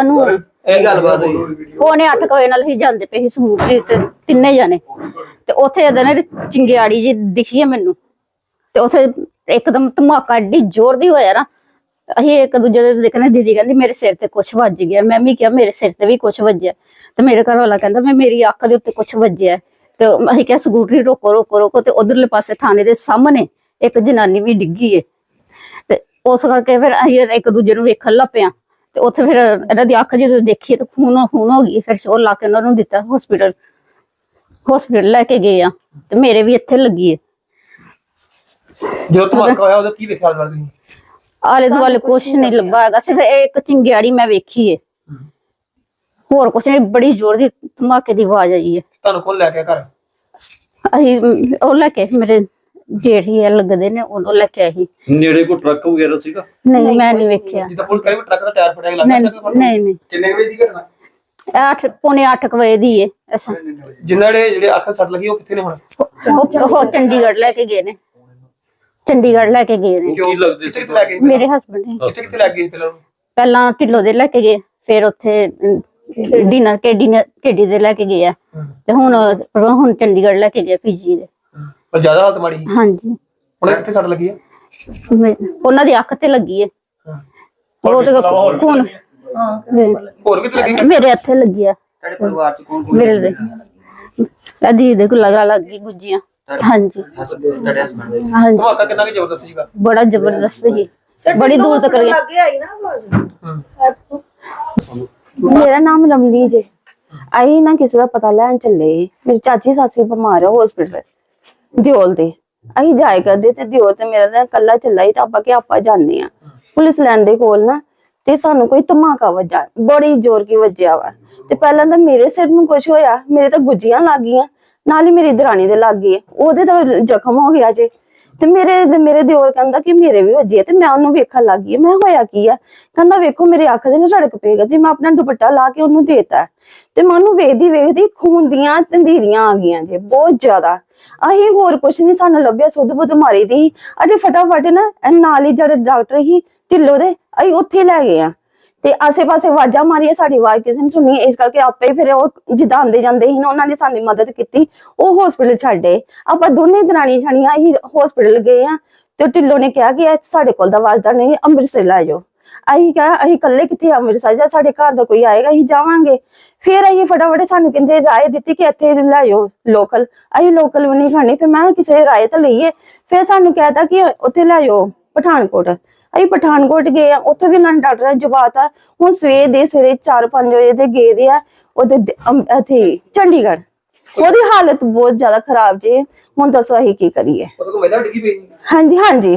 ਅਨੂ ਇਹ ਗੱਲਬਾਤ ਹੋਈ। ਉਹਨੇ 8 ਵਜੇ ਨਾਲ ਹੀ ਜਾਂਦੇ ਪਏ ਸੀ ਸਮੂਟਰੀ ਤੇ ਤਿੰਨੇ ਜਣੇ। ਤੇ ਉੱਥੇ ਇਹਦੇ ਨੇ ਚਿੰਗਿਆੜੀ ਜੀ ਦਿਖੀ ਹੈ ਮੈਨੂੰ। ਤੇ ਉੱਥੇ ਇੱਕਦਮ ਧਮਾਕਾ ਏਡੀ ਜ਼ੋਰ ਦੀ ਹੋਇਆ ਨਾ ਅਸੀਂ ਇੱਕ ਦੂਜੇ ਦੇ ਦੇਖਣੇ ਦੀਦੀ ਕਹਿੰਦੀ ਮੇਰੇ ਸਿਰ ਤੇ ਕੁਝ ਵੱਜ ਗਿਆ। ਮੈਂ ਵੀ ਕਿਹਾ ਮੇਰੇ ਸਿਰ ਤੇ ਵੀ ਕੁਝ ਵੱਜਿਆ। ਤੇ ਮੇਰੇ ਘਰ ਵਾਲਾ ਕਹਿੰਦਾ ਮੈਂ ਮੇਰੀ ਅੱਖ ਦੇ ਉੱਤੇ ਕੁਝ ਵੱਜਿਆ। ਤੇ ਅਸੀਂ ਕਿਹਾ ਸਕੂਟਰੀ ਰੋਕੋ ਰੋਕੋ ਰੋਕੋ। ਤੇ ਉਧਰਲੇ ਪਾਸੇ ਥਾਣੇ ਦੇ ਸਾਹਮਣੇ ਇੱਕ ਜਨਾਨੀ ਵੀ ਡਿੱਗੀ ਏ। ਤੇ ਉਸ ਕਰਕੇ ਫਿਰ ਅਸੀਂ ਇੱਕ ਦੂਜੇ ਨੂੰ ਵੇਖਣ ਲੱਗ ਪਿਆ। ਤੇ ਉੱਥੇ ਫਿਰ ਇਹਨਾਂ ਦੀ ਅੱਖ ਜਦੋਂ ਦੇਖੀ ਤਾਂ ਖੂਨ ਖੂਨ ਹੋ ਗਈ ਫਿਰ ਸ਼ੋਰ ਲਾ ਕੇ ਉਹਨਾਂ ਨੂੰ ਦਿੱਤਾ ਹਸਪੀਟਲ ਹਸਪੀਟਲ ਲੈ ਕੇ ਗਏ ਆ ਤੇ ਮੇਰੇ ਵੀ ਇੱਥੇ ਲੱਗੀ ਏ। ਜਦੋਂ ਧਮਾਕਾ ਹੋਇਆ ਉਹਦਾ ਕੀ ਵੇਖਿਆ ਆਲੇ ਦੁਆਲੇ ਤੁਸੀਂ? ਆਲੇ ਦੁਆਲੇ ਕੁਛ ਨਹੀਂ ਲੱਭਾ ਹੈਗਾ ਸਿਰਫ ਇਹ ਇੱਕ ਚਿੰਗਿਆੜੀ ਮੈਂ ਵੇਖੀ ਏ। ਹੋਰ ਕੁਛ ਨਹੀਂ ਬੜੀ ਜ਼ੋਰ ਦੀ ਧਮਾਕੇ ਦੀ ਆਵਾਜ਼ ਆਈ ਏ। ਤੁਹਾਨੂੰ ਕੋਲ ਲੈ ਕੇ ਘਰ? ਅਸੀਂ ਉਹ ਲੈ ਕੇ ਮੇਰੇ ਜੇਠੀ ਇਹ ਲੱਗਦੇ ਨੇ ਉਹਨੂੰ ਲੈ ਕੇ ਆਈ ਨੇੜੇ ਕੋ ਟਰੱਕ ਵਗੈਰਾ ਸੀਗਾ? ਨਹੀਂ ਮੈਂ ਨਹੀਂ ਵੇਖਿਆ। ਜਿੱਦਾਂ ਪੁਲਿਸ ਕਰੇ ਵੀ ਟਰੱਕ ਦਾ ਟਾਇਰ ਫਟਿਆ ਨਹੀਂ ਲੱਗਦਾ ਨਹੀਂ ਨਹੀਂ। ਕਿੰਨੇ ਵਜੇ ਦੀ ਘਟਨਾ? 8 ਪੌਣੇ 8 ਵਜੇ ਦੀ ਏ ਅਸਾਂ ਜਿਨ੍ਹਾਂ ਦੇ ਜਿਹੜੇ ਅੱਖ ਸੱਟ ਲੱਗੀ ਉਹ ਕਿੱਥੇ ਨੇ ਹੁਣ? ਉਹ ਚੰਡੀਗੜ੍ਹ ਲੈ ਕੇ ਗਏ ਨੇ। ਚੰਡੀਗੜ੍ਹ ਲੈ ਕੇ ਗਏ ਨੇ। ਉਹ ਕੀ ਲੱਗਦੇ ਸੀ ਕਿੱਥੇ ਲੈ ਗਏ ਮੇਰੇ ਹਸਬੰਡ ਨੇ। ਕਿੱਥੇ ਕਿੱਥੇ ਲੈ ਗਏ ਪਹਿਲਾਂ? ਪਹਿਲਾਂ ਢਿੱਲੋ ਦੇ ਲੈ ਕੇ ਗਏ ਫਿਰ ਉੱਥੇ ਡਿਨਰ ਕੇ ਡਿਨਰ ケ ਡੀ ਦੇ ਲੈ ਕੇ ਗਏ ਆ। ਤੇ ਹੁਣ ਹੁਣ ਚੰਡੀਗੜ੍ਹ ਲੈ ਕੇ ਗਏ ਪੀਜੀ ਦੇ। ਪਰ ਜ਼ਿਆਦਾ ਹਾਲਤ ਮਾੜੀ ਸੀ। ਹਾਂਜੀ। ਹੁਣ ਕਿੱਥੇ ਸੱਟ ਲੱਗੀ ਹੈ ਮੈਂ- ਉਹਨਾਂ ਦੀ ਅੱਖ ਤੇ ਲੱਗੀ ਏ ਉਹ ਤੇ ਖੂਨ ਹੋਰ ਕਿੱਥੇ ਲੱਗੀ ਮੇਰੇ ਇੱਥੇ ਲੱਗੀ ਆ। ਤੁਹਾਡੇ ਪਰਿਵਾਰ ਚ ਕੌਣ ਮੇਰੇ ਦੇ ਅਦੀ ਦੇ ਕੋਲ ਲਗਾ ਲੱਗ ਗਈ ਗੁੱਜੀਆਂ। ਹਾਂਜੀ। ਤੁਹਾਡੇ ਹਸਬੰਦ ਦੇ। ਹਾਂਜੀ। ਧਮਾਕਾ ਕਿੰਨਾ ਕੁ ਜ਼ਬਰਦਸਤ ਸੀਗਾ? ਬੜਾ ਜ਼ਬਰਦਸਤ ਸੀ। ਬੜੀ ਦੂਰ ਤੱਕ ਗਿਆ। ਅੱਗੇ ਆਈ ਨਾ ਆਵਾਜ਼ ਹੂੰ। ਮੇਰਾ ਨਾਮ ਰਮਲੀ ਜੇ। ਆਈ ਨਾ ਕਿਸੇ ਦਾ ਪਤਾ ਲੈਣ ਚੱਲੇ। ਮੇਰੀ ਚਾਚੀ ਸਾਸੀ ਬਿਮਾਰ ਹੈ ਹਸਪੀਟਲ ਦਿਓਲ ਦੇ। ਅਸੀਂ ਜਾਏ ਕਰਦੇ ਤੇ ਦਿਓਲ ਤੇ ਮੇਰਾ ਤਾਂ ਕੱਲਾ ਚੱਲਾ ਹੀ ਤਾਂ ਆਪਾਂ ਕਿ ਆਪਾਂ ਜਾਣੇ ਆ ਪੁਲਿਸ ਲੈਣ ਦੇ ਕੋਲ ਨਾ ਤੇ ਸਾਨੂੰ ਕੋਈ ਧਮਾਕਾ ਵੱਜਾ। ਬੜੀ ਜ਼ੋਰ ਕੀ ਵੱਜਿਆ ਵਾ। ਤੇ ਪਹਿਲਾਂ ਤਾਂ ਮੇਰੇ ਸਿਰ ਨੂੰ ਕੁਝ ਹੋਇਆ, ਮੇਰੇ ਤਾਂ ਗੁੱਜੀਆਂ ਲੱਗ ਗਈਆਂ। ਨਾਲ ਹੀ ਮੇਰੀ ਦਰਾਣੀ ਦੇ ਲੱਗ ਗਈ। ਉਹਦੇ ਤਾਂ ਜ਼ਖਮ ਹੋ ਗਿਆ ਜੇ। ਤੇ ਮੇਰੇ ਮੇਰੇ ਦਿਓਰ ਕਹਿੰਦਾ ਕਿ ਮੇਰੇ ਵੀ ਵੱਜੀ ਤੇ ਮੈਂ ਉਹਨੂੰ ਵੇਖਣ ਲੱਗ ਗਈ। ਮੈਂ ਹੋਇਆ ਕੀ ਆ? ਕਹਿੰਦਾ, ਵੇਖੋ, ਮੇਰੇ ਅੱਖ ਦੇ ਨਾਲ ਰੜਕ ਪਏਗਾ ਤੇ ਮੈਂ ਆਪਣਾ ਦੁਪੱਟਾ ਲਾ ਕੇ ਉਹਨੂੰ ਦੇਤਾ, ਤੇ ਮੈਂ ਉਹਨੂੰ ਵੇਖਦੀ ਵੇਖਦੀ ਖੂਨ ਦੀਆਂ ਤੰਦੀਰੀਆਂ ਆ ਗਈਆਂ ਜੇ, ਬਹੁਤ ਜ਼ਿਆਦਾ। ਅਸੀਂ ਹੋਰ ਕੁਛ ਨਹੀਂ ਸਾਨੂੰ ਲੱਭਿਆ, ਸੁੱਧ ਬੁੱਧ ਮਾਰੀ ਦੀ ਅਜੇ ਫਟਾਫਟ ਨਾ, ਇਹ ਨਾਲ ਹੀ ਜਿਹੜੇ ਡਾਕਟਰ ਸੀ, ਢਿੱਲੋ ਦੇ ਅਸੀਂ ਉੱਥੇ ਲੈ ਗਏ ਆ। ਤੇ ਆਸੇ-ਪਾਸੇ ਆਵਾਜ਼ਾਂ ਮਾਰੀਆਂ, ਸਾਡੀ ਆਵਾਜ਼ ਕਿਸੇ ਨੇ ਸੁਣੀ ਇਸ ਕਰਕੇ ਆਪੇ ਹੀ ਫਿਰ ਉਹ ਜਿੱਦਾਂ ਆਂਦੇ ਜਾਂਦੇ ਸੀ ਨਾ, ਉਹਨਾਂ ਨੇ ਸਾਡੀ ਮਦਦ ਕੀਤੀ, ਉਹ ਹਸਪੀਟਲ ਛੱਡੇ ਆਪਾਂ ਦੋਨੇ ਦਰਾਣੀ ਛਣੀਆਂ ਅਸੀਂ ਹਸਪੀਟਲ ਗਏ ਆ, ਤੇ ਢਿੱਲੋ ਨੇ ਕਿਹਾ ਕਿ ਇਹ ਸਾਡੇ ਕੋਲ ਦਾ ਵਾਸਦਾ ਨਹੀਂ, ਅੰਮ੍ਰਿਤਸਰ ਲੈ ਜਾਓ। ਅਸੀਂ ਕਿਹਾ ਅਸੀਂ ਇਕੱਲੇ ਕਿੱਥੇ ਅੰਮ੍ਰਿਤਸਰ ਜਾ ਸਾਡੇ ਘਰ ਦਾ ਕੋਈ ਆਏਗਾ ਅਸੀਂ ਜਾਵਾਂਗੇ। ਫਿਰ ਅਸੀਂ ਫਟਾਫਟ ਸਾਨੂੰ ਕਹਿੰਦੇ ਰਾਏ ਦਿੱਤੀ ਕਿ ਇੱਥੇ ਲੈ ਜਾਓ ਲੋਕਲ ਅਸੀਂ ਲੋਕਲ ਵੀ ਨਹੀਂ ਖਾਣੀ ਫਿਰ ਮੈਂ ਕਿਸੇ ਰਾਏ ਤਾਂ ਲਈਏ। ਫਿਰ ਸਾਨੂੰ ਕਹਿਤਾ ਕਿ ਉੱਥੇ ਲੈ ਜਾਓ ਪਠਾਨਕੋਟ। ਅਸੀਂ ਪਠਾਨਕੋਟ ਗਏ ਆ ਉੱਥੇ ਵੀ ਉਹਨਾਂ ਨੇ ਡਾਕਟਰਾਂ ਆ ਹੁਣ ਸਵੇਰ ਦੇ ਸਵੇਰੇ 4-5 ਵਜੇ ਦੇ ਗਏ ਦੇ ਆ ਉਹਦੇ ਇੱਥੇ ਚੰਡੀਗੜ੍ਹ। ਉਹਦੀ ਹਾਲਤ ਬਹੁਤ ਜ਼ਿਆਦਾ ਖਰਾਬ ਜੇ। ਹੁਣ ਦੱਸੋ ਅਸੀਂ ਕੀ ਕਰੀਏ। ਉਸ ਕੋਲ ਮਹਿਲਾ ਡਿੱਗੀ ਪਈ ਸੀ। ਹਾਂਜੀ ਹਾਂਜੀ।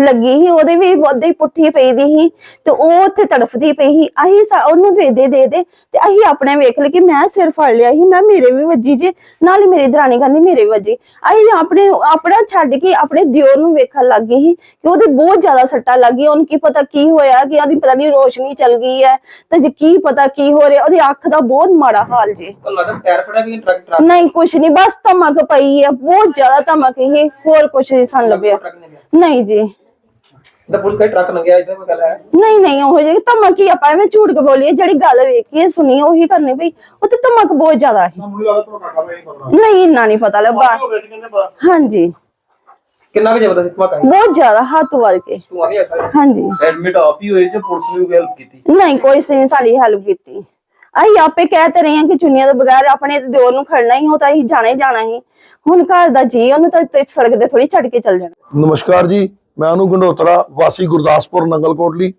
ਲੱਗੀ ਸੀ ਉਹਦੇ ਵੀ ਉਹਦੇ ਹੀ ਪੁੱਠੀ ਪਈ ਦੀ ਸੀ ਤੇ ਉਹ ਉੱਥੇ ਤੜਫਦੀ ਪਈ ਸੀ। ਅਸੀਂ ਸਾ- ਉਹਨੂੰ ਦੇ ਦੇ ਦੇ ਦੇ ਤੇ ਅਸੀਂ ਆਪਣੇ ਵੇਖ ਲਈ ਕਿ ਮੈਂ ਸਿਰ ਫੜ ਲਿਆ ਸੀ ਮੈਂ ਮੇਰੇ ਵੀ ਵੱਜੀ ਜੇ ਨਾਲ ਹੀ ਮੇਰੀ ਦਰਾਣੀ ਕਹਿੰਦੀ ਮੇਰੇ ਵੀ ਵੱਜੀ। ਅਸੀਂ ਆਪਣੇ ਆਪਣਾ ਛੱਡ ਕੇ ਆਪਣੇ ਦਿਓਰ ਨੂੰ ਵੇਖਣ ਲੱਗ ਗਏ ਸੀ ਕਿ ਉਹਦੇ ਬਹੁਤ ਜ਼ਿਆਦਾ ਸੱਟਾਂ ਲੱਗ ਗਈਆਂ ਉਹਨੂੰ ਕੀ ਪਤਾ ਕੀ ਹੋਇਆ ਕਿ ਉਹਦੀ ਪਤਾ ਨਹੀਂ ਰੋਸ਼ਨੀ ਚਲ ਗਈ ਹੈ ਤੇ ਜੇ ਕੀ ਪਤਾ ਕੀ ਹੋ ਰਿਹਾ ਉਹਦੀ ਅੱਖ ਦਾ ਬਹੁਤ ਮਾੜਾ ਹਾਲ ਜੇ। ਤੁਹਾਨੂੰ ਲੱਗਦਾ ਟਾਇਰ ਫਟਿਆ ਕਿ ਟਰੱਕ ਟਰੱਕ? ਨਹੀਂ ਕੁਛ ਨਹੀਂ ਬਸ ਧਮਕ ਪਈ ਹੈ ਬਹੁਤ ਜ਼ਿਆਦਾ ਧਮਕ ਹੀ ਹੋਰ ਕੁਛ ਨਹੀਂ ਸਾਨੂੰ ਲੱਭਿਆ। ਟਰੱਕ ਨੇ ਗਿਆ ਨਹੀਂ ਜੀ। ਤਾਂ ਪੁਲਿਸ ਕਹੇ ਟਰੱਕ ਲੰਘਿਆ ਇਦਾਂ ਕੋਈ ਗੱਲ ਹੈ? ਨਹੀਂ ਨਹੀਂ ਉਹ ਜਿਹੀ ਧਮਕ ਹੀ ਆਪਾਂ ਐਵੇਂ ਝੂਠ ਕੇ ਬੋਲੀਏ ਜਿਹੜੀ ਗੱਲ ਵੇਖੀ ਹੈ ਸੁਣੀ ਉਹੀ ਕਰਨੀ ਪਈ। ਉਹ ਤੇ ਧਮਕ ਬਹੁਤ ਜ਼ਿਆਦਾ ਹੈ ਨਹੀਂ ਇੰਨਾ ਨਹੀਂ ਪਤਾ ਲੱਗਾ ਹਾਂਜੀ। ਕਿੰਨਾ ਕੁ ਜ਼ਬਰਦਸਤ ਧਮਾਕਾ ਸੀ ਬਹੁਤ ਜ਼ਿਆਦਾ ਹੱਥ ਵੱਲ ਕੇ। ਤੂੰ ਆ ਨਹੀਂ ਐਸਾ ਹਾਂਜੀ। ਐਡਮਿਟ ਆਪ ਹੀ ਹੋਏ ਜੇ ਪੁਲਿਸ ਨੇ ਵੀ ਹੈਲਪ ਕੀਤੀ? ਨਹੀਂ ਕੋਈ ਸੀ ਸਾਡੀ ਹੈਲਪ ਕੀਤੀ। ਅਸੀਂ ਆਪੇ ਕਹਿ ਤੇ ਰਹੇ ਹਾਂ ਕਿ ਚੁੰਨੀਆਂ ਤੋਂ ਬਗੈਰ ਆਪਣੇ ਤੇ ਦਿਓਰ ਨੂੰ ਖੜਨਾ ਹੀ ਹੋ ਤਾਂ ਅਸੀਂ ਜਾਣਾ ਹੀ ਜਾਣਾ ਹੀ ਹੁਣ ਘਰ ਦਾ ਜੀ ਉਹਨੂੰ ਤਾਂ ਸੜਕ ਤੇ ਥੋੜੀ ਛੱਡ ਕੇ ਚੱਲ ਜਾਣਾ। ਨਮਸਕਾਰ ਜੀ। ਮੈਂ ਅਨੂ ਗੰਡੋਤਰਾ ਵਾਸੀ ਗੁਰਦਾਸਪੁਰ ਨੰਗਲਕੋਟਲੀ।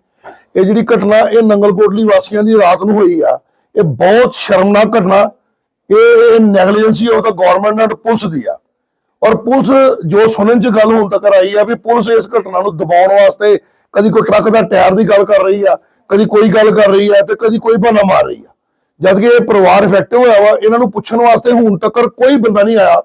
ਇਹ ਜਿਹੜੀ ਘਟਨਾ, ਇਹ ਨੰਗਲਕੋਟਲੀ ਵਾਸੀਆਂ ਦੀ ਰਾਤ ਨੂੰ ਹੋਈ ਆ। ਇਹ ਬਹੁਤ ਸ਼ਰਮਨਾਕ ਘਟਨਾ। ਇਹ negligence of the government and police ਦੀ ਆ। ਔਰ ਪੁਲਿਸ ਜੋ ਸੁਣਨ ਚ ਗੱਲ ਹੁਣ ਤੱਕ ਆਈ ਆ ਵੀ ਪੁਲਿਸ ਇਸ ਘਟਨਾ ਨੂੰ ਦਬਾਉਣ ਵਾਸਤੇ ਕਦੀ ਕੋਈ ਟਰੱਕ ਦਾ ਟਾਇਰ ਦੀ ਗੱਲ ਕਰ ਰਹੀ ਆ, ਕਦੀ ਕੋਈ ਗੱਲ ਕਰ ਰਹੀ ਆ ਤੇ ਕਦੀ ਕੋਈ ਬਹਾਨਾ ਮਾਰ ਰਹੀ ਆ। ਜਦ ਕਿ ਇਹ ਪਰਿਵਾਰ ਇਫੈਕਟਿਵ ਹੋਇਆ ਵਾ, ਇਹਨਾਂ ਨੂੰ ਪੁੱਛਣ ਵਾਸਤੇ ਹੁਣ ਤੱਕ ਕੋਈ ਬੰਦਾ ਨਹੀਂ ਆਇਆ।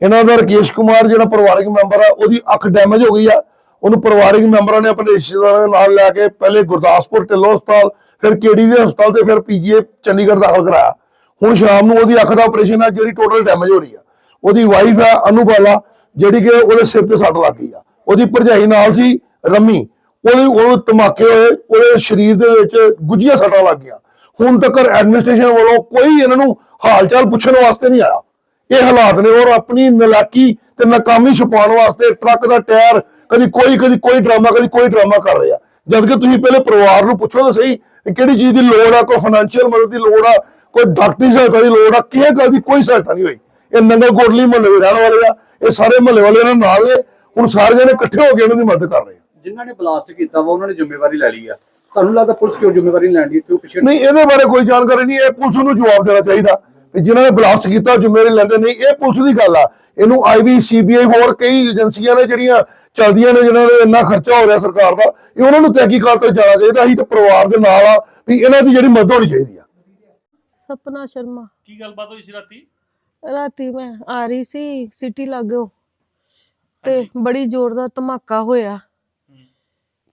ਇਹਨਾਂ ਦਾ ਰਕੇਸ਼ ਕੁਮਾਰ ਜਿਹੜਾ ਪਰਿਵਾਰਕ ਮੈਂਬਰ ਆ, ਉਹਦੀ ਅੱਖ ਡੈਮੇਜ ਹੋ ਗਈ ਆ। ਉਹਨੂੰ ਪਰਿਵਾਰਿਕ ਮੈਂਬਰਾਂ ਨੇ ਆਪਣੇ ਰਿਸ਼ਤੇਦਾਰਾਂ ਦੇ ਨਾਲ ਲੈ ਕੇ ਪਹਿਲੇ ਗੁਰਦਾਸਪੁਰ ਢਿੱਲੋਂ ਹਸਪਤਾਲ, ਫਿਰ ਕੇਡੀ ਦੇ ਹਸਪਤਾਲ ਤੇ ਫਿਰ ਪੀਜੀਏ ਚੰਡੀਗੜ੍ਹ ਦਾਖਲ ਕਰਾਇਆ। ਹੁਣ ਸ਼ਾਮ ਨੂੰ ਉਹਦੀ ਅੱਖ ਦਾ ਆਪਰੇਸ਼ਨ ਆ ਜਿਹੜੀ ਟੋਟਲ ਡੈਮੇਜ ਹੋ ਰਹੀ ਆ। ਉਹਦੀ ਵਾਈਫ ਹੈ ਅਨੁਪਾਲਾ, ਜਿਹੜੀ ਕਿ ਉਹਦੇ ਸਿਰ ਤੇ ਸੱਟ ਲੱਗ ਗਈ ਆ। ਉਹਦੀ ਭਰਜਾਈ ਨਾਲ ਸੀ ਰੰਮੀ। ਉਹਦੇ ਉਹ ਧਮਾਕੇ ਹੋਏ, ਉਹਦੇ ਸਰੀਰ ਦੇ ਵਿੱਚ ਗੁੱਝੀਆਂ ਸੱਟਾਂ ਲੱਗ ਗਈਆਂ। ਹੁਣ ਤੱਕ ਐਡਮਿਨਿਸਟ੍ਰੇਸ਼ਨ ਵੱਲੋਂ ਕੋਈ ਇਹਨਾਂ ਨੂੰ ਹਾਲ ਚਾਲ ਪੁੱਛਣ ਵਾਸਤੇ ਨਹੀਂ ਆਇਆ। ਇਹ ਹਾਲਾਤ ਨੇ ਔਰ ਆਪਣੀ ਨਲਾਕੀ ਤੇ ਨਾਕਾਮੀ ਛੁਪਾਉਣ ਵਾਸਤੇ ਟਰੱਕ ਦਾ ਟਾਇਰ ਕਦੀ ਕੋਈ ਕਦੀ ਕੋਈ ਡਰਾਮਾ ਕਦੀ ਕੋਈ ਡਰਾਮਾ ਕਰ ਰਿਹਾ। ਜਦ ਕਿ ਤੁਸੀਂ ਪਹਿਲੇ ਪਰਿਵਾਰ ਨੂੰ ਪੁੱਛੋ ਤਾਂ ਸਹੀ ਕਿਹੜੀ ਚੀਜ਼ ਦੀ ਲੋੜ ਆ ਕੋਈ ਫਾਈਨੈਂਸ਼ੀਅਲ ਮਦਦ ਦੀ ਲੋੜ ਆ ਕੋਈ ਡਾਕਟਰੀ ਸਹਾਇਤਾ ਦੀ ਲੋੜ ਆ ਕਿਸੇ ਗੱਲ ਦੀ ਕੋਈ ਸਹਾਇਤਾ ਨਹੀਂ ਹੋਈ। ਇਹ ਨੰਗਲ ਕੋਟਲੀ ਮੁਹੱਲੇ ਦੇ ਰਹਿਣ ਵਾਲੇ ਆ ਇਹ ਸਾਰੇ ਮੁਹੱਲੇ ਵਾਲੇ ਇਹਨਾਂ ਨਾਲ ਨੇ ਹੁਣ ਸਾਰੇ ਜਣੇ ਇਕੱਠੇ ਹੋ ਕੇ ਇਹਨਾਂ ਦੀ ਮਦਦ ਕਰ ਰਹੇ ਆ। ਜਿਨ੍ਹਾਂ ਨੇ ਬਲਾਸਟ ਕੀਤਾ ਵਾ ਉਹਨਾਂ ਨੇ ਜ਼ਿੰਮੇਵਾਰੀ ਲੈ ਲਈ ਆ। ਤੁਹਾਨੂੰ ਲੱਗਦਾ ਪੁਲਿਸ ਕਿਉਂ ਜ਼ਿੰਮੇਵਾਰੀ ਨਹੀਂ ਲੈਂਦੀ ਕਿਉਂ ਪਿੱਛੇ ਨਹੀਂ ਇਹਦੇ ਬਾਰੇ ਕੋਈ ਜਾਣਕਾਰੀ ਨਹੀਂ ਇਹ ਪੁਲਿਸ ਨੂੰ ਜਵਾਬ ਦੇਣਾ ਚਾਹੀਦਾ ਕਿ ਜਿਨ੍ਹਾਂ ਨੇ ਬਲਾਸਟ ਕੀਤਾ ਜ਼ਿੰਮੇਵਾਰੀ ਲੈਂਦੇ ਨਹੀਂ ਇਹ ਪੁਲਿਸ ਦੀ ਗੱਲ ਆ। ਇਹਨੂੰ ਆਈਬੀ ਸੀਬੀਆਈ ਹੋਰ ਕਈ ਏਜੰਸੀਆਂ ਨੇ ਜਿਹੜੀਆਂ ਚੱਲਦੀਆਂ ਨੇ ਜਿਨ੍ਹਾਂ ਦੇ ਇੰਨਾ ਖਰਚਾ ਹੋ ਰਿਹਾ ਸਰਕਾਰ ਦਾ ਇਹ ਉਹਨਾਂ ਨੂੰ ਤਹਿਕੀਕਾਤ ਤੇ ਜਾਣਾ ਚਾਹੀਦਾ। ਅਸੀਂ ਤਾਂ ਪਰਿਵਾਰ ਦੇ ਨਾਲ ਆ ਵੀ ਇਹਨਾਂ ਦੀ ਜਿਹੜੀ ਮਦਦ ਹੋਣੀ ਚਾਹੀਦੀ ਆ। ਸਪਨਾ ਸ਼ਰਮਾ। ਕੀ ਗੱਲਬਾਤ ਹੋਈ ਸੀ ਰਾਤੀ? ਰਾਤੀ ਮੈਂ ਆ ਰਹੀ ਸੀ ਸਿਟੀ ਲਾਗੋ ਤੇ ਬੜੀ ਜ਼ੋਰ ਦਾ ਧਮਾਕਾ ਹੋਇਆ।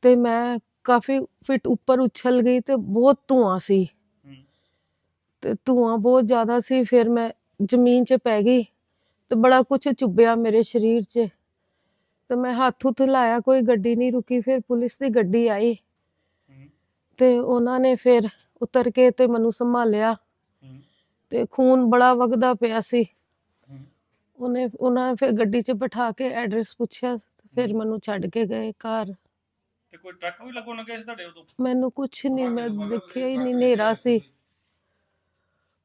ਤੇ ਮੈਂ ਕਾਫੀ ਫਿਟ ਉੱਪਰ ਉਛਲ ਗਈ ਤੇ ਬਹੁਤ ਧੂਆਂ ਸੀ। ਤੇ ਧੂਆਂ ਬਹੁਤ ਜ਼ਿਆਦਾ ਸੀ ਫਿਰ ਮੈਂ ਜ਼ਮੀਨ 'ਚ ਪੈ ਗਈ ਤੇ ਬੜਾ ਕੁਝ ਚੁੱਭਿਆ ਮੇਰੇ ਸਰੀਰ 'ਚ। ਤੇ ਮੈਂ ਹੱਥ ਹੁੱਥ ਲਾਇਆ ਕੋਈ ਗੱਡੀ ਨਹੀਂ ਰੁਕੀ ਫਿਰ ਪੁਲਿਸ ਦੀ ਗੱਡੀ ਆਈ। ਤੇ ਉਹਨਾਂ ਨੇ ਫਿਰ ਉਤਰ ਕੇ ਤੇ ਮੈਨੂੰ ਸੰਭਾਲਿਆ। ਤੇ ਖੂਨ ਬੜਾ ਵਗਦਾ ਪਿਆ ਸੀ। ਉਹਨੇ ਉਹਨਾਂ ਨੇ ਫਿਰ ਗੱਡੀ 'ਚ ਬਿਠਾ ਕੇ ਐਡਰੈਸ ਪੁੱਛਿਆ ਫਿਰ ਮੈਨੂੰ ਛੱਡ ਕੇ ਗਏ ਘਰ। ਤੇ ਕੋਈ ਟਰੱਕ ਵੀ ਲੱਗੋ ਲੱਗਿਆ ਸੀ ਤੁਹਾਡੇ ਉਦੋਂ? ਮੈਨੂੰ ਕੁਛ ਨਹੀਂ ਮੈਂ ਦੇਖਿਆ ਹੀ ਨਹੀਂ ਹਨੇਰਾ ਸੀ।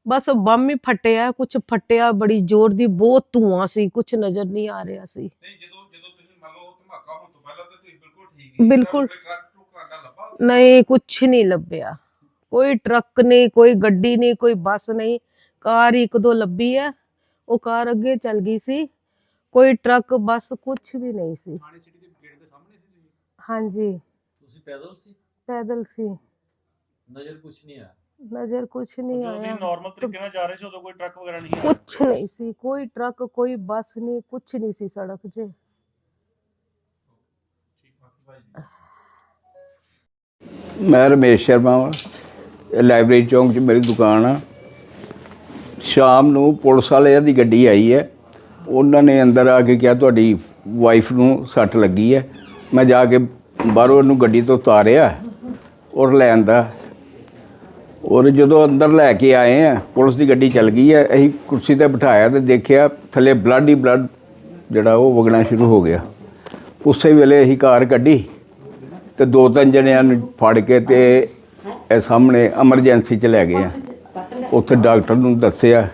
ਬਸ ਬੰਮ ਹੀ ਫਟਿਆ ਕੁਛ ਫਟਿਆ ਬੜੀ ਜ਼ੋਰ ਦੀ ਬਹੁਤ ਧੂਆਂ ਸੀ ਕੁਛ ਨਜ਼ਰ ਨਹੀਂ ਆ ਰਿਹਾ ਸੀ। ਨਹੀਂ ਜਦੋਂ ਜਦੋਂ ਤੁਸੀਂ ਮੰਨ ਲਓ ਧਮਾਕਾ ਹੋਣ ਤੋਂ ਪਹਿਲਾਂ ਤਾਂ ਤੁਸੀਂ ਬਿਲਕੁਲ ਠੀਕ ਬਿਲਕੁਲ। ਟਰੱਕ ਟਰੁੱਕ ਆਂਦਾ ਲੱਭਾ ਨਹੀਂ ਕੁਛ ਨਹੀਂ ਲੱਭਿਆ ਕੋਈ ਟਰੱਕ ਨਹੀਂ ਕੋਈ ਗੱਡੀ ਨਹੀਂ ਕੋਈ ਬੱਸ ਨਹੀਂ ਕਾਰ ਹੀ ਇੱਕ ਦੋ ਲੱਭੀ ਹੈ ਉਹ ਕਾਰ ਅੱਗੇ ਚੱਲ ਗਈ ਸੀ ਕੋਈ ਟਰੱਕ ਬੱਸ ਕੁਛ ਵੀ ਨਹੀਂ ਸੀ ਥਾਣੇ ਸਿਟੀ ਦੇ ਗੇਟ ਦੇ ਸਾਹਮਣੇ ਸੀ ਤੁਸੀਂ ਹਾਂਜੀ ਤੁਸੀਂ ਪੈਦਲ ਸੀ ਪੈਦਲ ਸੀ ਨਜ਼ਰ ਕੁਛ ਨਹੀਂ ਆਇਆ ਨਜ਼ਰ ਕੁਛ ਨਹੀਂ ਜਦੋਂ ਆਇਆ ਤੁਸੀਂ ਨਾਰਮਲ ਤਰੀਕੇ ਨਾਲ ਜਾ ਰਹੇ ਸੀ ਉਦੋਂ ਕੋਈ ਟਰੱਕ ਵਗੈਰਾ ਨਹੀਂ ਆਇਆ ਕੁਛ ਨਹੀਂ ਸੀ ਕੋਈ ਟਰੱਕ ਕੋਈ ਬੱਸ ਨਹੀਂ ਕੁਛ ਨਹੀਂ ਸੀ ਸੜਕ 'ਚ ਮੈਂ ਰਮੇਸ਼ ਸ਼ਰਮਾ ਵਾਂ। ਲਾਇਬ੍ਰੇਰੀ ਚੌਂਕ 'ਚ ਮੇਰੀ ਦੁਕਾਨ ਆ। ਸ਼ਾਮ ਨੂੰ ਪੁਲਿਸ ਵਾਲਿਆਂ ਦੀ ਗੱਡੀ ਆਈ ਹੈ। ਉਹਨਾਂ ਨੇ ਅੰਦਰ ਆ ਕੇ ਕਿਹਾ, ਤੁਹਾਡੀ ਵਾਈਫ ਨੂੰ ਸੱਟ ਲੱਗੀ ਹੈ। ਮੈਂ ਜਾ ਕੇ ਬਾਹਰੋਂ ਉਹਨੂੰ ਗੱਡੀ ਤੋਂ ਉਤਾਰਿਆ ਔਰ ਲੈ ਦਾ ਔਰ ਜਦੋਂ ਅੰਦਰ ਲੈ ਕੇ ਆਏ ਆ, ਪੁਲਿਸ ਦੀ ਗੱਡੀ ਚੱਲ ਗਈ ਹੈ। ਅਸੀਂ ਕੁਰਸੀ ਤੇ ਬਿਠਾਇਆ ਤੇ ਦੇਖਿਆ ਥੱਲੇ ਬਲੱਡ ਹੀ ਬਲੱਡ ਜਿਹੜਾ ਉਹ ਵਗਣਾ ਸ਼ੁਰੂ ਹੋ ਗਿਆ। ਉਸੇ ਵੇਲੇ ਅਸੀਂ ਕਾਰ ਕੱਢੀ ਤੇ ਦੋ ਤਿੰਨ ਜਣਿਆਂ ਨੂੰ ਫੜ ਕੇ ਤੇ ਇਹ ਸਾਹਮਣੇ ਐਮਰਜੈਂਸੀ ਚ ਲੈ ਗਏ ਆ। ਉੱਥੇ ਡਾਕਟਰ ਨੂੰ ਦੱਸਿਆ।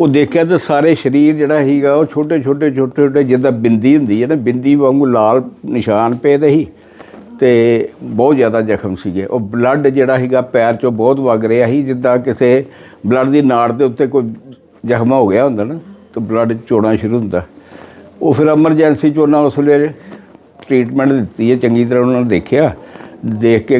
ਉਹ ਦੇਖਿਆ ਤੇ ਸਾਰੇ ਸਰੀਰ ਜਿਹੜਾ ਸੀਗਾ, ਉਹ ਛੋਟੇ ਛੋਟੇ ਛੋਟੇ ਛੋਟੇ ਜਿੱਦਾਂ ਬਿੰਦੀ ਹੁੰਦੀ ਹੈ ਨਾ, ਬਿੰਦੀ ਵਾਂਗੂ ਲਾਲ ਨਿਸ਼ਾਨ ਪਏ ਦੇ ਸੀ ਤੇ ਬਹੁਤ ਜ਼ਿਆਦਾ ਜ਼ਖਮ ਸੀਗੇ। ਉਹ ਬਲੱਡ ਜਿਹੜਾ ਸੀਗਾ, ਪੈਰ ਚੋਂ ਬਹੁਤ ਵਗ ਰਿਹਾ ਸੀ, ਜਿੱਦਾਂ ਕਿਸੇ ਬਲੱਡ ਦੀ ਨਾੜ ਦੇ ਉੱਤੇ ਕੋਈ ਜ਼ਖਮ ਹੋ ਗਿਆ ਹੁੰਦਾ ਨਾ, ਤੇ ਬਲੱਡ ਚੋਣਾ ਸ਼ੁਰੂ ਹੁੰਦਾ। ਉਹ ਫਿਰ ਐਮਰਜੈਂਸੀ ਚ ਉਹਨਾਂ ਉਸ ਵੇਲੇ ਟ੍ਰੀਟਮੈਂਟ ਦਿੱਤੀ ਹੈ ਚੰਗੀ ਤਰ੍ਹਾਂ ਉਹਨਾਂ ਨੇ ਦੇਖਿਆ। ਦੇਖ ਕੇ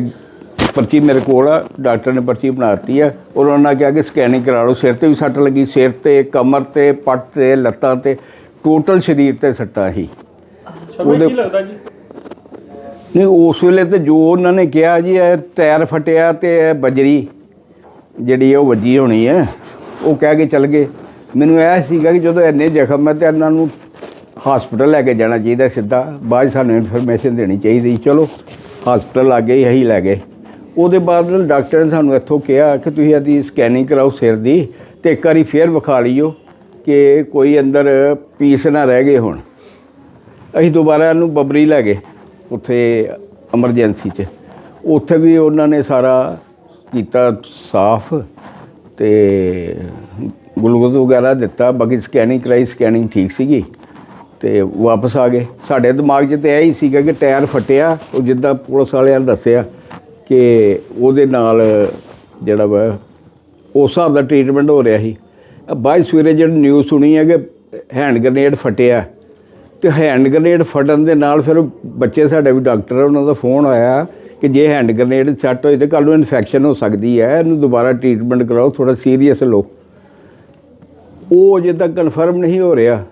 ਪਰਚੀ ਮੇਰੇ ਕੋਲ ਆ ਡਾਕਟਰ ਨੇ ਪਰਚੀ ਬਣਾ ਦਿੱਤੀ ਹੈ ਔਰ ਉਹਨਾਂ ਨੇ ਕਿਹਾ ਕਿ ਸਕੈਨਿੰਗ ਕਰਾ ਲਓ ਸਿਰ ਤੇ ਵੀ ਸੱਟ ਲੱਗੀ ਸਿਰ ਤੇ ਕਮਰ ਤੇ ਪੱਟ ਤੇ ਲੱਤਾਂ ਤੇ ਟੋਟਲ ਸਰੀਰ ਤੇ ਸੱਟਾਂ ਜੀ, ਉਹਦੇ- ਕੀ ਲੱਗਦਾ ਜੀ? ਨਹੀਂ ਉਸ ਵੇਲੇ ਤੇ ਜੋ ਉਹਨਾਂ ਨੇ ਕਿਹਾ ਜੀ ਇਹ ਟਾਇਰ ਫਟਿਆ ਤੇ ਇਹ ਬਜਰੀ ਜਿਹੜੀ ਉਹ ਵੱਜੀ ਹੋਣੀ ਹੈ ਉਹ ਕਹਿ ਕੇ ਚੱਲ ਗਏ। ਮੈਨੂੰ ਇਹ ਸੀਗਾ ਕਿ ਜਦੋਂ ਇੰਨੇ ਜ਼ਖਮ ਹੈ ਤੇ ਇਹਨਾਂ ਨੂੰ ਹਸਪੀਟਲ ਲੈ ਕੇ ਜਾਣਾ ਚਾਹੀਦਾ ਸਿੱਧਾ। ਬਾਅਦ 'ਚ ਸਾਨੂੰ ਇਨਫੋਰਮੇਸ਼ਨ ਦੇਣੀ ਚਾਹੀਦੀ, ਚਲੋ ਹਸਪੀਟਲ ਆ ਗਏ ਅਸੀਂ ਲੈ ਗਏ। ਉਹਦੇ ਬਾਅਦ ਡਾਕਟਰ ਨੇ ਸਾਨੂੰ ਇੱਥੋਂ ਕਿਹਾ ਕਿ ਤੁਸੀਂ ਇਹਦੀ ਸਕੈਨਿੰਗ ਕਰਾਓ ਸਿਰ ਦੀ ਤੇ ਇੱਕ ਵਾਰੀ ਫੇਰ ਵਿਖਾ ਲਈਓ ਕਿ ਕੋਈ ਅੰਦਰ ਪੀਸ ਨਾ ਰਹਿ ਗਏ ਹੁਣ। ਅਸੀਂ ਦੁਬਾਰਾ ਇਹਨੂੰ ਬਬਰੀ ਲੈ ਗਏ ਉੱਥੇ ਐਮਰਜੈਂਸੀ 'ਚ। ਉੱਥੇ ਵੀ ਉਹਨਾਂ ਨੇ ਸਾਰਾ ਕੀਤਾ ਸਾਫ਼ ਤੇ ਗਲੂਕੋਜ਼ ਵਗੈਰਾ ਦਿੱਤਾ, ਬਾਕੀ ਸਕੈਨਿੰਗ ਕਰਾਈ ਸਕੈਨਿੰਗ ਠੀਕ ਸੀਗੀ। ਤੇ ਵਾਪਸ ਆ ਗਏ। ਸਾਡੇ ਦਿਮਾਗ 'ਚ ਤੇ ਇਹ ਹੀ ਸੀਗਾ ਕਿ ਟਾਇਰ ਫਟਿਆ, ਉਹ ਜਿੱਦਾਂ ਪੁਲਿਸ ਵਾਲਿਆਂ ਨੇ ਦੱਸਿਆ ਕਿ ਉਹਦੇ ਨਾਲ ਜਿਹੜਾ ਵਾ, ਉਸ ਹਿਸਾਬ ਦਾ ਟ੍ਰੀਟਮੈਂਟ ਹੋ ਰਿਹਾ ਸੀ। ਬਾਅਦ ਸਵੇਰੇ ਜਿਹੜੀ ਨਿਊਜ਼ ਸੁਣੀ ਹੈ ਕਿ ਹੈਂਡ ਗ੍ਰਨੇਡ ਫਟਿਆ ਤੇ ਹੈਂਡ ਗ੍ਰਨੇਡ ਫਟਣ ਦੇ ਨਾਲ ਫਿਰ ਬੱਚੇ ਸਾਡੇ ਵੀ ਡਾਕਟਰ ਉਹਨਾਂ ਦਾ ਫੋਨ ਆਇਆ ਕਿ ਜੇ ਹੈਂਡ ਗ੍ਰਨੇਡ ਸੱਟ ਹੋਈ ਤੇ ਕੱਲ ਨੂੰ ਇਨਫੈਕਸ਼ਨ ਹੋ ਸਕਦੀ ਹੈ, ਇਹਨੂੰ ਦੁਬਾਰਾ ਟ੍ਰੀਟਮੈਂਟ ਕਰਾਓ ਥੋੜਾ ਸੀਰੀਅਸ ਲਓ। ਉਹ ਅਜੇ ਤੱਕ ਕਨਫਰਮ ਨਹੀਂ ਹੋ ਰਿਹਾ।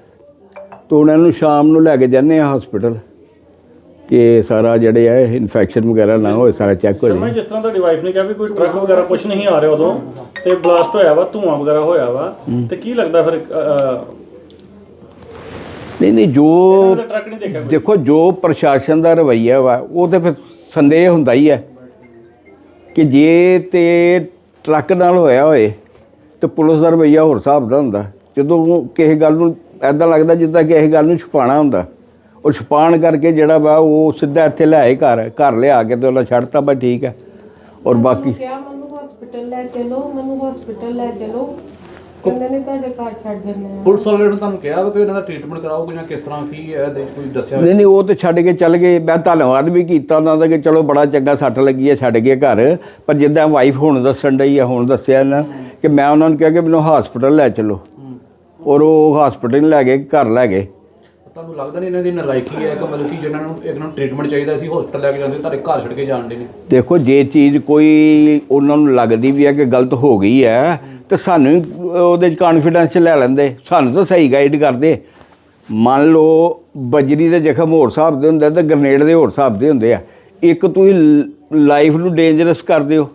ਤੋਂ ਉਹਨਾਂ ਨੂੰ ਸ਼ਾਮ ਨੂੰ ਲੈ ਕੇ ਜਾਂਦੇ ਆ ਹਸਪੀਟਲ ਕਿ ਸਾਰਾ ਜਿਹੜੇ ਆ ਇਨਫੈਕਸ਼ਨ ਵਗੈਰਾ ਨਾ ਹੋਏ ਸਾਰਾ ਚੈੱਕ ਹੋ ਸ਼ਰਮਾ ਜੀ, ਜਾਏ ਜਿਸ ਤਰ੍ਹਾਂ ਤੁਹਾਡੀ ਵਾਈਫ ਨੇ ਕਿਹਾ ਵੀ ਕੋਈ ਟਰੱਕ ਵਗੈਰਾ ਕੁਝ ਨਹੀਂ ਆ ਰਿਹਾ ਉਦੋਂ ਤੇ ਬਲਾਸਟ ਹੋਇਆ ਵਾ ਧੂਆਂ ਵਗੈਰਾ ਹੋਇਆ ਵਾ ਤੇ ਕੀ ਲੱਗਦਾ ਫਿਰ ਨਹੀਂ ਨਹੀਂ ਜੋ ਦੇਖੋ ਜੋ ਪ੍ਰਸ਼ਾਸਨ ਦਾ ਰਵੱਈਆ ਵਾ ਉਹ ਤੇ ਫਿਰ ਸੰਦੇਹ ਹੁੰਦਾ ਹੀ ਹੈ ਕਿ ਜੇ ਤੇ ਟਰੱਕ ਨਾਲ ਹੋਇਆ ਹੋਏ ਤੇ ਪੁਲਿਸ ਦਾ ਰਵੱਈਆ ਹੋਰ ਹਿਸਾਬ ਦਾ ਹੁੰਦਾ। ਜਦੋਂ ਕਿਸੇ ਗੱਲ ਨੂੰ ਐਦਾਂ ਲੱਗਦਾ ਜਿੱਦਾਂ ਕਿਸੇ ਗੱਲ ਨੂੰ ਛੁਪਾਉਣਾ ਹੁੰਦਾ। ਉਹ ਛੁਪਾਉਣ ਕਰਕੇ ਜਿਹੜਾ ਵਾ ਉਹ ਸਿੱਧਾ ਇੱਥੇ ਲਿਆਏ ਘਰ ਘਰ ਲਿਆ ਕੇ ਤੇ ਉਹਨਾਂ ਛੱਡਤਾ ਬਸ ਠੀਕ ਹੈ। ਔਰ ਬਾਕੀ ਕਿਹਾ ਮੈਨੂੰ ਹਸਪੀਟਲ ਲੈ ਚਲੋ ਮੈਨੂੰ ਹਸਪੀਟਲ ਲੈ ਚਲੋ। ਕਹਿੰਦੇ ਨੇ ਤੁਹਾਡੇ ਘਰ ਛੱਡ ਦਿੰਦੇ ਆ। ਪੁਲਿਸ ਵਾਲੇ ਨੇ ਤੁਹਾਨੂੰ ਕਿਹਾ ਕਿ ਇਹਨਾਂ ਦਾ ਟ੍ਰੀਟਮੈਂਟ ਕਰਾਓਗੇ ਜਾਂ ਕਿਸ ਤਰ੍ਹਾਂ ਕੀ ਹੈ ਦੇ ਕੋਈ ਦੱਸਿਆ ਨਹੀਂ ਨਹੀਂ ਉਹ ਤੇ ਛੱਡ ਕੇ ਚੱਲ ਗਏ। ਮੈਂ ਧੰਨਵਾਦ ਵੀ ਕੀਤਾ ਉਹਨਾਂ ਦਾ ਕਿ ਚਲੋ ਬੜਾ ਚੰਗਾ ਸੱਟ ਲੱਗੀ ਹੈ ਛੱਡ ਗਏ ਘਰ। ਪਰ ਜਿੱਦਾਂ ਵਾਈਫ ਹੁਣ ਦੱਸਣ ਡਈ ਆ ਹੁਣ ਦੱਸਿਆ ਨਾ ਕਿ ਮੈਂ ਉਹਨਾਂ ਨੂੰ ਕਿਹਾ ਕਿ ਮੈਨੂੰ ਹਸਪੀਟਲ ਲੈ ਚਲੋ। ਔਰ ਉਹ ਹਸਪੀਟਲ ਲੈ ਗਏ ਘਰ ਲੈ ਗਏ। ਤੁਹਾਨੂੰ ਲੱਗਦਾ ਨਹੀਂ ਇਹਨਾਂ ਦੀ ਨਲਾਇਕੀ ਹੈ ਕਿ ਮਤਲਬ ਕਿ ਜਿਹਨਾਂ ਨੂੰ ਇੱਕ ਨੂੰ ਟ੍ਰੀਟਮੈਂਟ ਚਾਹੀਦਾ ਸੀ ਹਸਪੀਟਲ ਲੈ ਕੇ ਜਾਂਦੇ ਤੁਹਾਡੇ ਘਰ ਛੱਡ ਕੇ ਜਾਣ ਦੇ ਨੇ? ਦੇਖੋ ਜੇ ਚੀਜ਼ ਕੋਈ ਉਹਨਾਂ ਨੂੰ ਲੱਗਦੀ ਵੀ ਹੈ ਕਿ ਗਲਤ ਹੋ ਗਈ ਹੈ ਤੇ ਸਾਨੂੰ ਹੀ ਉਹਦੇ ਚ ਕੌਨਫੀਡੈਂਸ ਲੈ ਲੈਂਦੇ। ਸਾਨੂੰ ਤਾਂ ਸਹੀ ਗਾਈਡ ਕਰਦੇ। ਮੰਨ ਲਓ ਬਜਰੀ ਦੇ ਜ਼ਖਮ ਹੋਰ ਹਿਸਾਬ ਦੇ ਹੁੰਦੇ ਤੇ ਗ੍ਰਨੇਡ ਦੇ ਹੋਰ ਹਿਸਾਬ ਦੇ ਹੁੰਦੇ ਆ। ਇੱਕ ਤੁਸੀਂ ਲਾਈਫ ਨੂੰ ਡੇਂਜਰਸ ਕਰਦੇ ਹੋ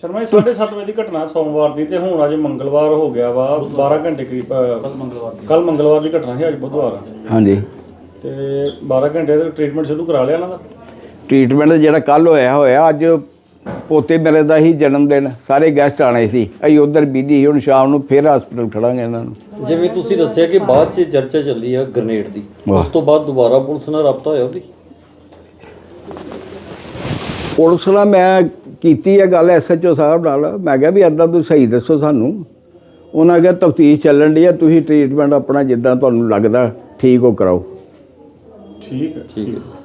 ਸ਼ਰਮਾ ਜੀ 7:30 ਵਜੇ ਦੀ ਘਟਨਾ ਸੋਮਵਾਰ ਦੀ ਤੇ ਹੁਣ ਅੱਜ ਮੰਗਲਵਾਰ ਹੋ ਗਿਆ ਵਾ 12 ਘੰਟੇ ਕਰੀਬ ਕੱਲ ਮੰਗਲਵਾਰ ਦੀ। ਘਟਨਾ ਸੀ ਅੱਜ ਬੁੱਧਵਾਰ ਹਾਂਜੀ। ਤੇ 12 ਘੰਟੇ ਦਾ ਟ੍ਰੀਟਮੈਂਟ ਸ਼ੁਰੂ ਕਰਾ ਲਿਆ ਇਹਨਾਂ ਟ੍ਰੀਟਮੈਂਟ ਜਿਹੜਾ ਕੱਲ ਹੋਇਆ ਹੋਇਆ ਅੱਜ ਪੋਤੇ ਮੇਰੇ ਦਾ ਹੀ ਜਨਮ ਦਿਨ ਸਾਰੇ ਗੈਸਟ ਆਣੇ ਸੀ। ਅਸੀਂ ਉਧਰ ਬੀਜੀ ਹੁਣ ਸ਼ਾਮ ਨੂੰ ਫੇਰ ਹਸਪੀਟਲ ਖੜਾਂਗੇ ਇਹਨਾਂ ਨੂੰ। ਜਿਵੇਂ ਤੁਸੀਂ ਦੱਸਿਆ ਕਿ ਬਾਅਦ 'ਚ ਚਰਚਾ ਚੱਲੀ ਆ ਗ੍ਰਨੇਡ ਦੀ ਉਸ ਤੋਂ ਬਾਅਦ ਦੁਬਾਰਾ ਪੁਲਿਸ ਨਾਲ ਰابطਾ ਹੋਇਆ ਉਹਦੀ? ਪੁਲਿਸ ਨਾਲ ਮੈਂ ਕੀਤੀ ਹੈ ਗੱਲ ਐਸਐਚਓ ਸਾਹਿਬ ਨਾਲ। ਮੈਂ ਕਿਹਾ ਵੀ ਅੱਦਾਂ ਤੁਸੀਂ ਸਹੀ ਦੱਸੋ ਸਾਨੂੰ। ਉਹਨਾਂ ਕਿਹਾ ਤਫਤੀਸ਼ ਚੱਲਣ ਦੀ ਆ ਤੁਸੀਂ ਟ੍ਰੀਟਮੈਂਟ ਆਪਣਾ ਜਿੱਦਾਂ ਤੁਹਾਨੂੰ ਲੱਗਦਾ ਠੀਕ ਉਹ ਕਰਾਓ। ਠੀਕ ਹੈ। ਠੀਕ ਹੈ।